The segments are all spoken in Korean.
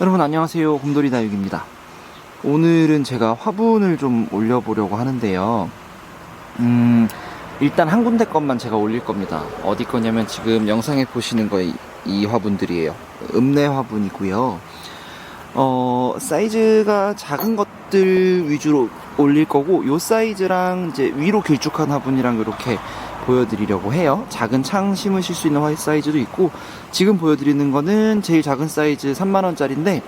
여러분 안녕하세요. 곰돌이 다육입니다. 오늘은 제가 화분을 좀 올려보려고 하는데요. 음 일단 한 군데 것만 제가 올릴 겁니다. 어디 거냐면 지금 영상에 보시는 거이 화분들이에요. 읍내 화분이고요. 어 사이즈가 작은 것들 위주로 올릴 거고 요 사이즈랑 이제 위로 길쭉한 화분이랑 이렇게 보여드리려고 해요. 작은 창 심으실 수 있는 화이트 사이즈도 있고 지금 보여드리는 거는 제일 작은 사이즈 3만 원짜리인데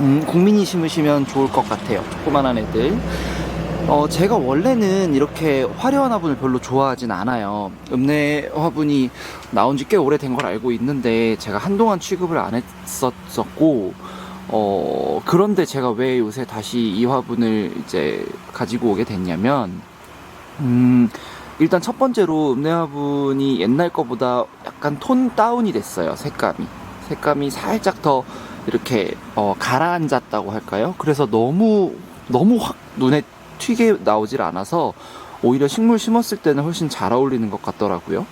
음, 국민이 심으시면 좋을 것 같아요. 조그만한 애들. 어, 제가 원래는 이렇게 화려한 화분을 별로 좋아하진 않아요. 읍내 화분이 나온 지 꽤 오래된 걸 알고 있는데 제가 한동안 취급을 안 했었었고 어, 그런데 제가 왜 요새 다시 이 화분을 이제 가지고 오게 됐냐면 음, 일단 첫 번째로 읍내 화분이 옛날 거보다 약간 톤 다운이 됐어요. 색감이. 색감이 살짝 더 이렇게 어, 가라앉았다고 할까요? 그래서 너무 너무 확 눈에 튀게 나오질 않아서 오히려 식물 심었을 때는 훨씬 잘 어울리는 것 같더라고요.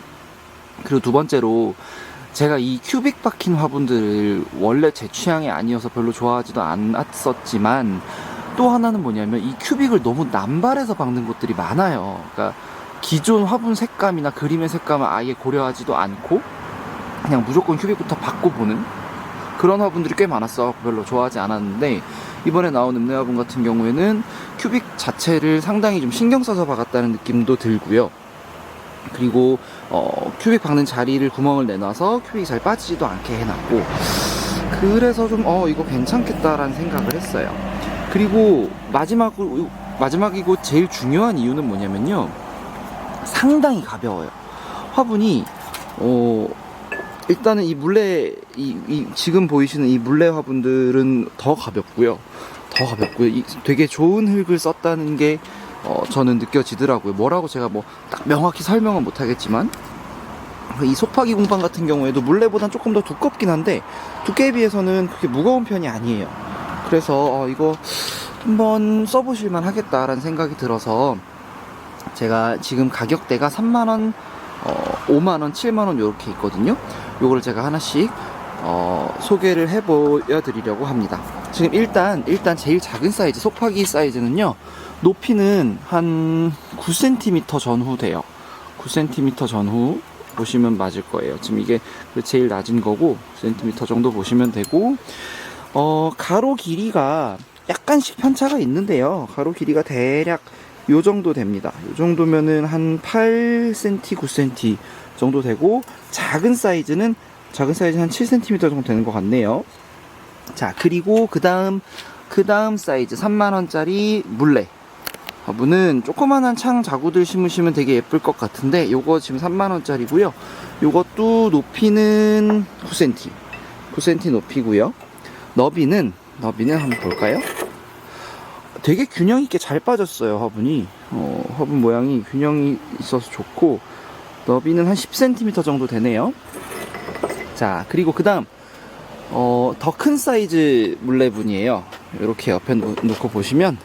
그리고 두 번째로 제가 이 큐빅 박힌 화분들을 원래 제 취향이 아니어서 별로 좋아하지도 않았었지만 또 하나는 뭐냐면 이 큐빅을 너무 남발해서 박는 곳들이 많아요. 그러니까 기존 화분 색감이나 그림의 색감을 아예 고려하지도 않고 그냥 무조건 큐빅부터 받고 보는 그런 화분들이 꽤 많았어. 별로 좋아하지 않았는데 이번에 나온 읍내 화분 같은 경우에는 큐빅 자체를 상당히 좀 신경 써서 박았다는 느낌도 들고요. 그리고 어, 큐빅 박는 자리를 구멍을 내놔서 큐빅이 잘 빠지지도 않게 해놨고 그래서 좀 어 이거 괜찮겠다라는 생각을 했어요. 그리고 마지막으로 마지막이고 제일 중요한 이유는 뭐냐면요. 상당히 가벼워요. 화분이 어 일단은 이 물레 이, 이 지금 보이시는 이 물레 화분들은 더 가볍고요. 더 가볍고요. 이 되게 좋은 흙을 썼다는 게 어, 저는 느껴지더라고요. 뭐라고 제가 뭐 딱 명확히 설명은 못 하겠지만 이 소파기 공판 같은 경우에도 물레보단 조금 더 두껍긴 한데 두께에 비해서는 그렇게 무거운 편이 아니에요. 그래서 어, 이거 한번 써보실만 하겠다라는 생각이 들어서 제가 지금 가격대가 3만원, 어, 5만원, 7만원 이렇게 있거든요. 요거를 제가 하나씩 어, 소개를 해 보여드리려고 합니다. 지금 일단, 일단 제일 작은 사이즈, 소파기 사이즈는요, 높이는 한 9cm 전후 돼요. 9cm 전후 보시면 맞을 거예요. 지금 이게 제일 낮은 거고, 9cm 정도 보시면 되고, 어, 가로 길이가 약간씩 편차가 있는데요. 가로 길이가 대략 요 정도 됩니다. 요 정도면은 한 8cm, 9cm 정도 되고 작은 사이즈는 작은 사이즈는 한 7cm 정도 되는 것 같네요. 자, 그리고 그 다음 그 다음 사이즈 3만 원짜리 물레 화분은 조그만한 창 자구들 심으시면 되게 예쁠 것 같은데 요거 지금 3만 원짜리고요. 요것도 높이는 9cm. 9cm 높이고요. 너비는 너비는 한번 볼까요? 되게 균형 있게 잘 빠졌어요 화분이. 어, 화분 모양이 균형이 있어서 좋고 너비는 한 10cm 정도 되네요. 자 그리고 그 다음 어, 더 큰 사이즈 물레분이에요. 이렇게 옆에 놓, 놓고 보시면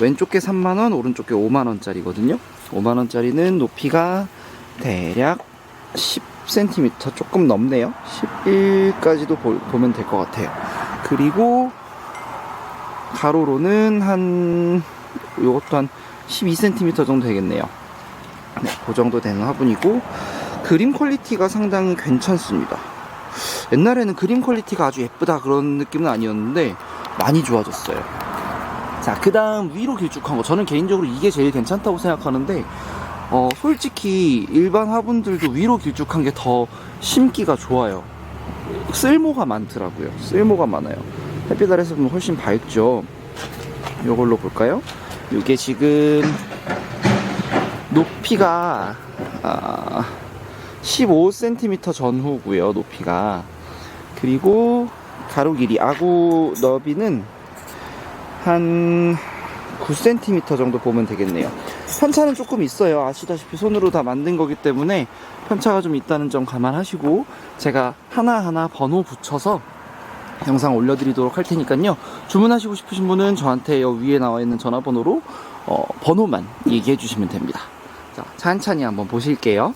왼쪽 게 3만원 오른쪽 게 5만원짜리거든요. 5만원짜리는 높이가 대략 10cm 조금 넘네요. 11까지도 보, 보면 될 것 같아요. 그리고 가로로는 한 요것도 한 12cm 정도 되겠네요. 네, 그 정도 되는 화분이고 그림 퀄리티가 상당히 괜찮습니다. 옛날에는 그림 퀄리티가 아주 예쁘다 그런 느낌은 아니었는데 많이 좋아졌어요. 자, 그 다음 위로 길쭉한 거. 저는 개인적으로 이게 제일 괜찮다고 생각하는데, 어, 솔직히 일반 화분들도 위로 길쭉한 게 더 심기가 좋아요. 쓸모가 많더라고요. 쓸모가 많아요. 햇빛 아래서 보면 훨씬 밝죠. 이걸로 볼까요? 이게 지금 높이가 아, 15cm 전후고요. 높이가 그리고 가로 길이 아구 너비는 한 9cm 정도 보면 되겠네요. 편차는 조금 있어요. 아시다시피 손으로 다 만든 거기 때문에 편차가 좀 있다는 점 감안하시고 제가 하나하나 번호 붙여서 영상 올려드리도록 할 테니까요. 주문하시고 싶으신 분은 저한테 여기 위에 나와 있는 전화번호로 어, 번호만 얘기해 주시면 됩니다. 자, 찬찬히 한번 보실게요.